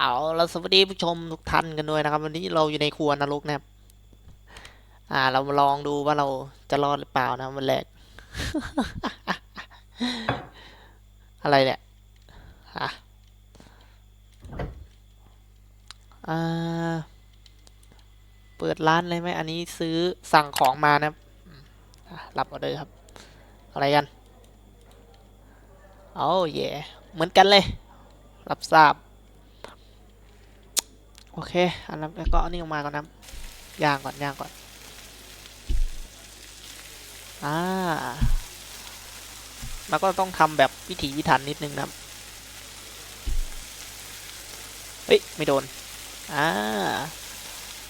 เอาเราสวัสดีผู้ชมทุกท่านกันด้วยนะครับ วันนี้เราอยู่ในครัวนรกนะครับ อ่า เรามาลองดูว่าเราจะรอดหรือเปล่านะวันแรก อะไรเนี่ยอะอ่า เปิดร้านเลยไหมอันนี้ซื้อสั่งของมานะครับอืมอะรับออเดอร์ครับ อะไรกันโอ้เย่เหมือนกันเลย รับทราบ โอเค อันนั้นแล้วก็อานี่ออกมาก่อนนะย่างก่อนย่างก่อน อ่า แล้วก็ต้องทำแบบวิถีพิถันนิดนึงนะเฮ้ย ไม่โดน อ่า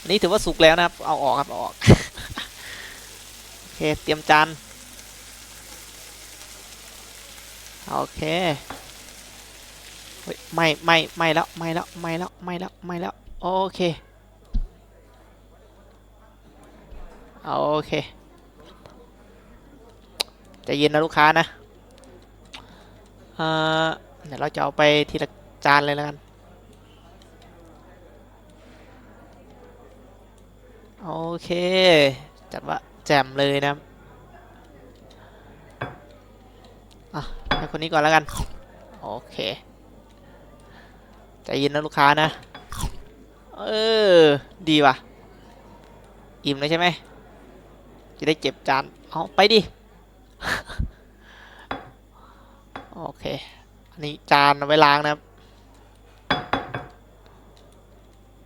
อันนี้ถือว่าสุกแล้วนะครับ เอาออกครับอออกโอเค เตรียมจาน โอเคเฮ้ยไม่ไม่ไม่แล้วไม่แล้วไม่แล้วไม่แล้วไม่แล้ว โอเคโอเคจะเย็นนะลูกค้านะเอ่อเดี๋ยวเราจะเอาไปทีละจานเลยแล้วกัน โอเค จัดว่าแจ่มเลยนะอะให้คนนี้ก่อนแล้วกัน โอเค ใจเย็นนะลูกค้านะ เออ ดีว่ะ อิ่มเลยใช่ไหม จะได้เก็บจาน เอาไปดิ โอเค อันนี้จานเอาไว้ล้างนะครับ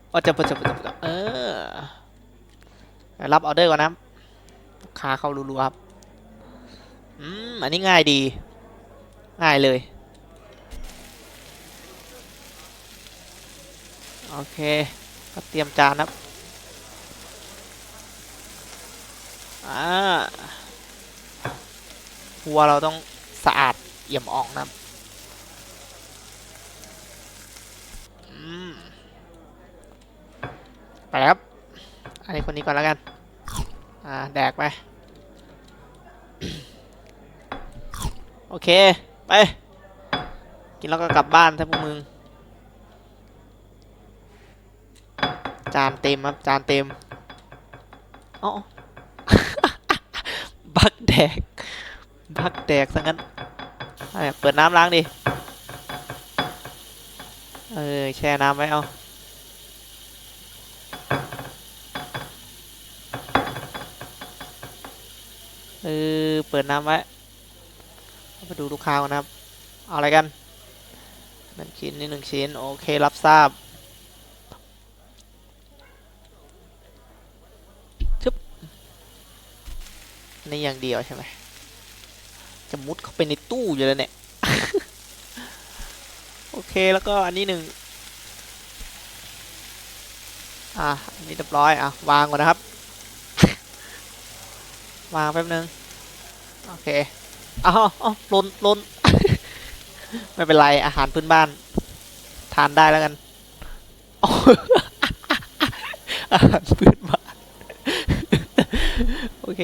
โอ้จะจะจะจะเออ รับออเดอร์ก่อนนะครับลูกค้าเข้ารัวๆครับ อืม อันนี้ง่ายดี ง่ายเลยโอเค ก็เตรียมจานครับอ่าหัวเราต้องสะอาดเอี่ยมอ่องนะไปแล้วครับ อันนี้คนนี้ก่อนแล้วกัน อ่า แดกไป โอเค ไป กินแล้วก็กลับบ้านถ้าพวกมึง จานเต็มครับจานเต็มอ๋อบักแดก บักแดกซะงั้นเอาเนี่ยเปิดน้ำล้างดิ เออ แช่น้ำไว้เอาเออ เปิดน้ำไว้เอาไปดูลูกค้าก่อนนะครับ เอาอะไรกันหนึ่งชิ้นนี่หนึ่งชิ้น โอเครับทราบ นี่อย่างเดียวใช่ไหมจะมุดเข้าไปในตู้อยู่แล้วเนี่ย โอเคแล้วก็อันนี้หนึ่งอะอันนี้เรียบร้อยอะวางก่อนนะครับ วางแป๊บนึง โอเคอ้าวอ้าวลนล่นไม่เป็นไร อาหารพื้นบ้าน ทานได้แล้วกันอาหารพื้นบ้าน โอเค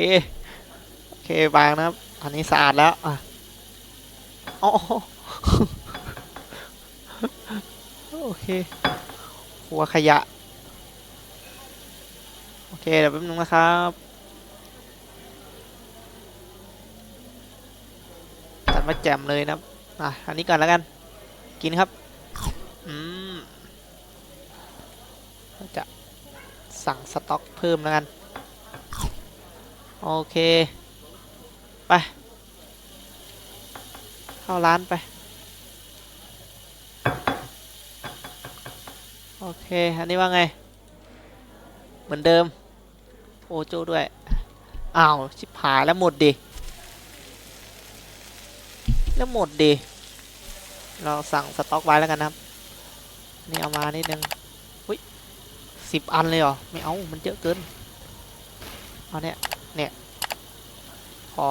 เควางนะครับ อันนี้สะอาดแล้วอะอ๋อโอเค หัวขยะ โอเค เดี๋ยวแป๊บนึงนะครับจัดมาแจ่มเลยนะครับอะ อันนี้ก่อนแล้วกัน กินครับ อืม จะสั่งสต็อกเพิ่มแล้วกัน โอเค ไป เข้าร้านไป โอเค อันนี้ว่าไง เหมือนเดิม โอโจด้วย อ้าว ชิบหายแล้วหมดดิ แล้วหมดดิ เราสั่งสต็อกไว้แล้วกันนะครับ นี่เอามานิดนึงอุ้ยสิบอันเลยเหรอ ไม่เอา มันเยอะเกิน เอาเนี่ย เนี่ย พอ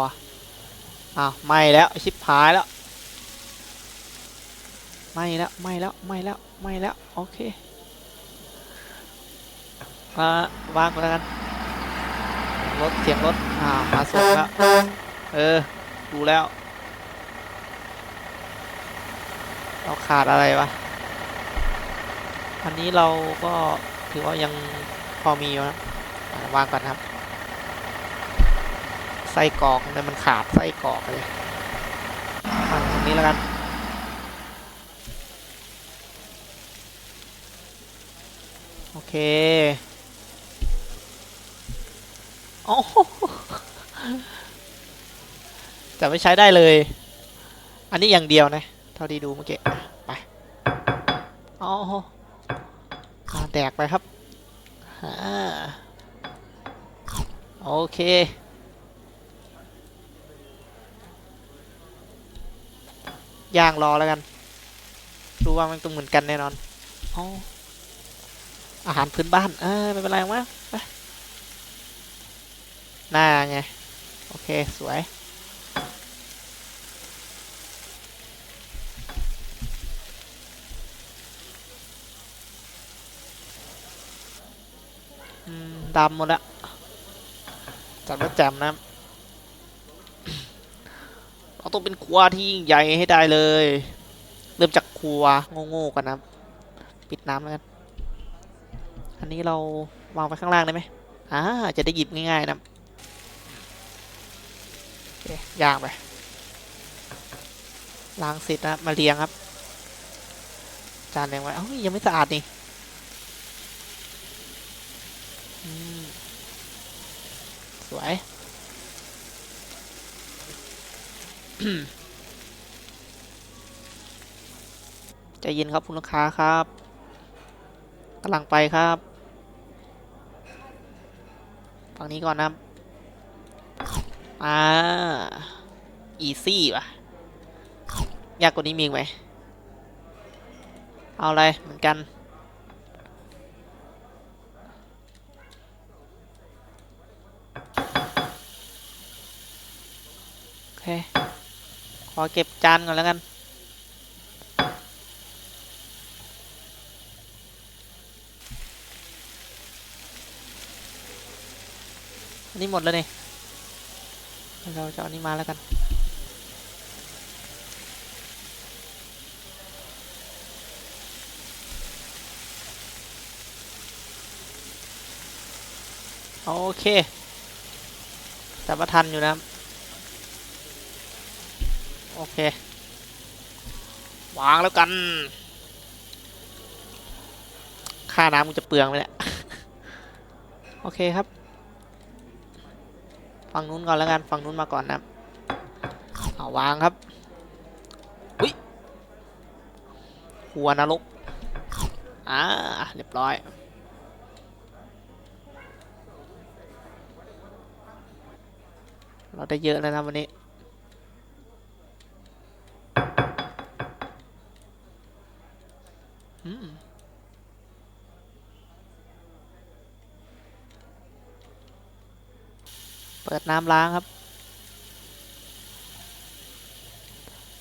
อ้าวไม่แล้วชิบหายแล้วไม่แล้วไม่แล้วไม่แล้วไม่แล้วโอเคมาวางก่อนแล้วกันรถเสียงรถอ่ามาส่งแล้วเออดูแล้ว เราขาดอะไรวะอันนี้เราก็ถือว่ายังพอมีอยู่นะวางก่อนครับ ส้กรอกเนี่ยมันขาดไส้กรอกเลยวางตรงนี้แล้วกัน โอเคโอ้จะไม่ใช้ได้เลย อันนี้อย่างเดียวนะ เท่าที่ดูเมื่อกี้ ไปโอ้โหอ่าแดกไปครับอ่าโอเค ย่างรอแล้วกัน รู้ว่ามันต้องเหมือนกันแน่นอนอ๋ออาหารพื้นบ้าน เออไม่เป็นไรมั้งไปหน้าไง โอเค สวยอืมดำหมดละจัดว่าแจ่มนะ เราต้องเป็นครัวที่ยิ่งใหญ่ให้ได้เลย เริ่มจากครัวโง่ๆกันนะ ปิดน้ำแล้วกัน อันนี้เราวางไว้ข้างล่างได้ไหมอ่าจะได้หยิบง่ายๆนะโอเคย่างไปล้างเสร็จนะมาเรียงครับ จานเรียงไว้เอ้ายังไม่สะอาดนี่สวย ใจเย็นครับคุณลูกค้าครับกำลังไปครับฝั่งนี้ก่อนนะครับ อ่า อีซี่ป่ะ ยากกว่านี้มีไหม เอาอะไรเหมือนกันโอเค อเก็บจานก่อนแล้วกัน อันนี้หมดแล้วนี่เราจะเอานนี้มาแล้วกันโอเค แต่ว่าทันอยู่นะครับ โอเค วางแล้วกัน ค่าน้ำมันจะเปลืองไหมเนี่ยโอเคครับ ฝั่งนู้นก่อนแล้วกัน ฝั่งนู้นมาก่อนนะเอาวางครับ อุ้ยหัวนรกอ่าเรียบร้อยเราได้เยอะแล้วนะวันนี้ อืม เปิดน้ำล้างครับ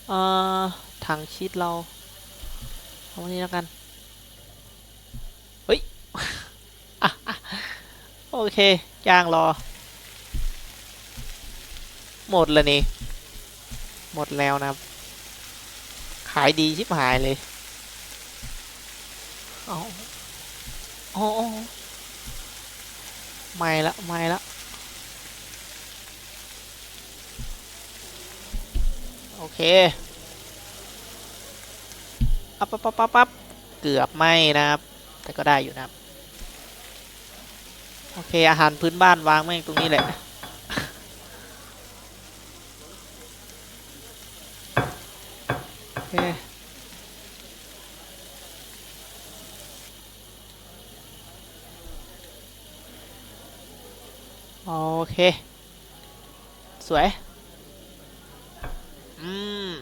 เอ่อถังชีตเราเอาวันนี้แล้วกัน เฮ้ยโอเคย่างรอ หมดแล้วนี่ หมดแล้วนะครับ ขายดีชิบหายเลย เอาโอ้โอ้ไม่ละไม่ละโอเคปั๊บปั๊บปั๊บปั๊บปั๊บเกือบไม่นะครับ แต่ก็ได้อยู่นะครับ โอเค อาหารพื้นบ้านวางแม่งตรงนี้แหละ โอเค โอเค สวย อืม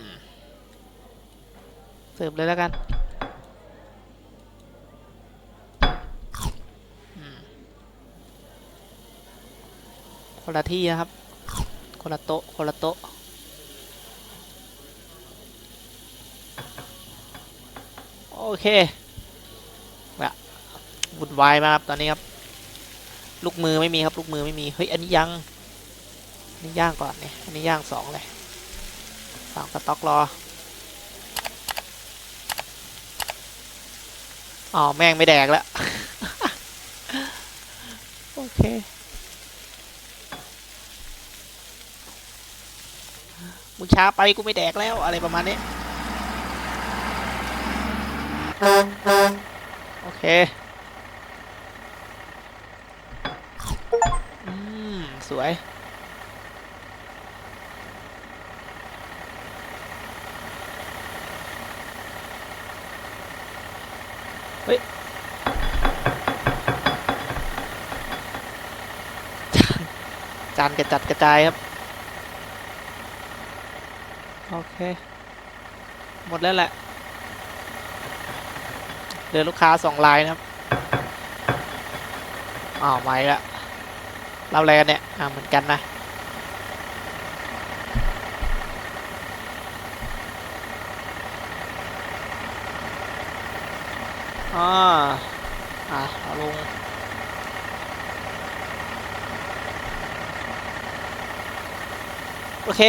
เสิร์ฟเลยแล้วกันคนละที่นะครับ คนละโต๊ะ คนละโต๊ะโอเคแบบวุ่นวายมากครับ ตอนนี้ครับ ลูกมือไม่มีครับลูกมือไม่มีเฮ้ยอันนี้ยังอันนี้ย่างก่อนเนี่ยอันนี้ย่างสองเลยสั่งสต็อกรออ๋อแม่งไม่แดกแล้วโอเคมึงช้าไปกูไม่แดกแล้วอะไรประมาณนี้ โอเค อืม ส วยเฮ้ยจานกระจัดกระจายครับ โอเค หมดแล้วแหละเหลือลูกค้าสองรายนะครับอ้าวไม่ละ เราอะไรกันเนี่ย อ่าเหมือนกันนะ อ่า อะเอาลงโอเค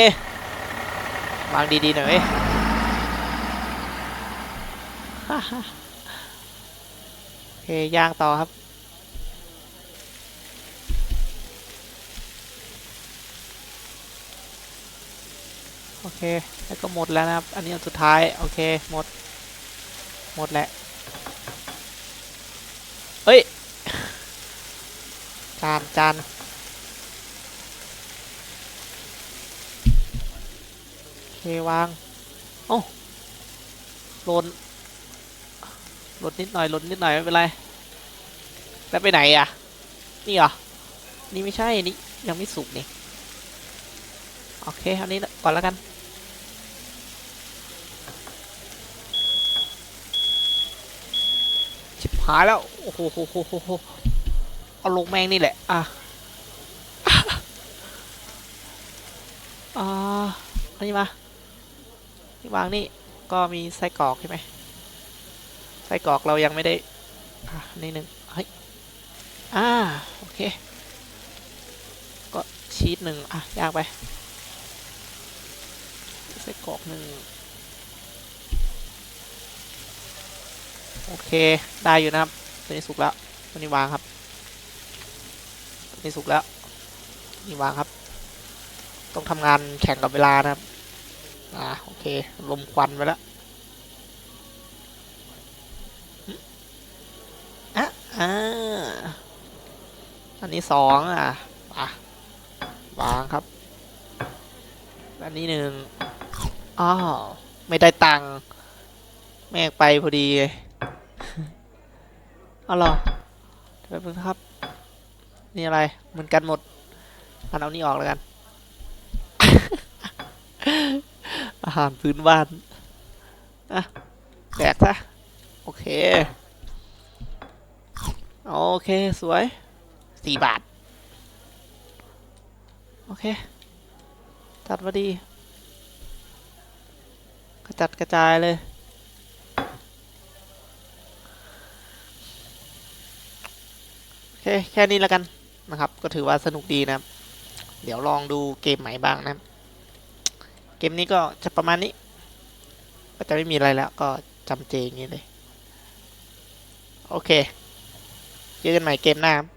วางดีๆหน่อยเว้ยโอเคย่างต่อครับ โอเค แล้วก็หมดแล้วนะครับ อันนี้อันสุดท้าย โอเค หมด หมดแหล้วเฮ้ย จานจานโอเควาง โอ้หล่นหล่นนิดหน่อยหล่นนิดหน่อย ไม่เป็นไร แล้วไปไหนอะ นี่เหรอ นี่ไม่ใช่ นี่ยังไม่สุกนี่ โอเคเอานี้ก่อนแล้วกัน ชิบ หายแล้ว โอ้โหโหโหโหโหเอาลงแมงนี่แหละ อะอ่าอันนี้มาที่วางนี่ ก็มีไส้กรอกใช่ไหมไส้กรอกเรายังไม่ได้ อะนี่หนึ่งเฮ้ย อ่า โอเค ก็ชีสหนึ่งอะ ยางไปไส้กรอกหนึ่ง โอเค ได้อยู่นะครับ ตัวนี้สุกแล้ว ตัวนี้วางครับ ตัวนี้สุกแล้ว นี่วางครับ ต้องทำงานแข่งกับเวลานะครับ อ่า โอเค ลมควันไปแล้วอะอ่า อันนี้สองอะอะวางครับ อันนี้หนึ่งอ้าว ไม่ได้ตังค์แม่งไปพอดีเลย เอาหรอเดี๋ยวแป๊บนึงครับ นี่อะไรเหมือนกันหมดอันเอานี่ออกแล้วกัน อาหารพื้นบ้านอะแดกซะโอเค โอเค สวยสี่บาท โอเค จัดมาดี กระจัดกระจายเลย โอเคแค่นี้แล้วกันนะครับ ก็ถือว่าสนุกดีนะครับ เดี๋ยวลองดูเกมใหม่บ้างนะครับ เกมนี้ก็จะประมาณนี้ ก็จะไม่มีอะไรแล้ว ก็จำเจอย่างนี้เลย โอเค เจอกันใหม่เกมหน้าครับ